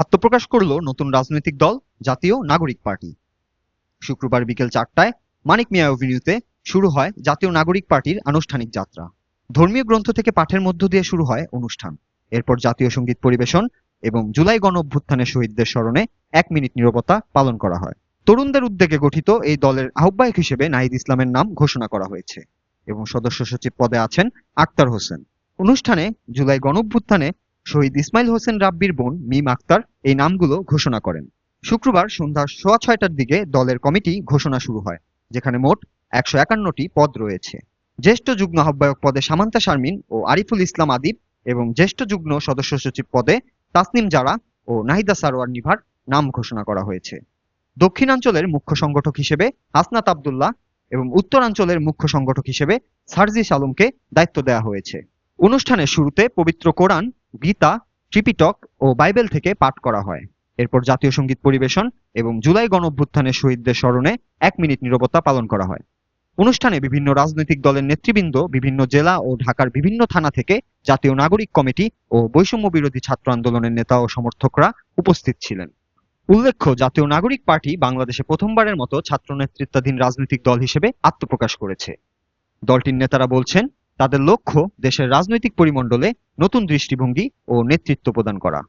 আত্মপ্রকাশ করল নতুন রাজনৈতিক দল, জাতীয় নাগরিক পার্টি। শুক্রবার বিকেল চারটায় মানিক মিয়া অভিনিউতে শুরু হয় জাতীয় নাগরিক পার্টির আনুষ্ঠানিক যাত্রা। ধর্মীয় গ্রন্থ থেকে পাঠের মধ্য দিয়ে শুরু হয় অনুষ্ঠান। এরপর জাতীয় সংগীত পরিবেশন এবং জুলাই গণ অভ্যুত্থানের শহীদদের স্মরণে এক মিনিট নিরবতা পালন করা হয়। তরুণদের উদ্যোগে গঠিত এই দলের আহ্বায়ক হিসেবে নাহিদ ইসলামের নাম ঘোষণা করা হয়েছে এবং সদস্য সচিব পদে আছেন আক্তার হোসেন। অনুষ্ঠানে জুলাই গণঅভ্যুত্থানে শহীদ ইসমাইল হোসেন রাব্বির বোন মিম আক্তার এই নামগুলো ঘোষণা করেন। শুক্রবার সন্ধ্যা সোয়া ছয়টার দিকে দলের কমিটি ঘোষণা শুরু হয়, যেখানে মোট একশো একান্নটি পদ রয়েছে। জ্যেষ্ঠ যুগ্ম আহ্বায়ক পদে সামান্তা শারমিন ও আরিফুল ইসলাম আদিব এবং জ্যেষ্ঠ যুগ্ম সদস্য সচিব পদে তাসনিম জারা ও নাহিদা সারোয়ার নিভার নাম ঘোষণা করা হয়েছে। দক্ষিণাঞ্চলের মুখ্য সংগঠক হিসেবে হাসনাত আবদুল্লাহ এবং উত্তরাঞ্চলের মুখ্য সংগঠক হিসেবে সার্জিস আলমকে দায়িত্ব দেওয়া হয়েছে। অনুষ্ঠানের শুরুতে পবিত্র কোরআন গীতা ত্রিপিটক ও বাইবেল থেকে পাঠ করা হয়। এরপর জাতীয় সংগীত পরিবেশন এবং জুলাই গণঅভ্যুত্থানের শহীদদের স্মরণে এক মিনিট নীরবতা পালন করা হয়। অনুষ্ঠানে বিভিন্ন রাজনৈতিক দলের নেতৃবৃন্দ, বিভিন্ন জেলা ও ঢাকার বিভিন্ন থানা থেকে জাতীয় নাগরিক কমিটি ও বৈষম্য বিরোধী ছাত্র আন্দোলনের নেতা ও সমর্থকরা উপস্থিত ছিলেন। উল্লেখ্য, জাতীয় নাগরিক পার্টি বাংলাদেশে প্রথমবারের মতো ছাত্র নেতৃত্বাধীন রাজনৈতিক দল হিসেবে আত্মপ্রকাশ করেছে। দলটির নেতারা বলছেন, তাদের লক্ষ্য দেশের রাজনৈতিক পরিমণ্ডলে নতুন দৃষ্টিভঙ্গি ও নেতৃত্ব প্রদান করা।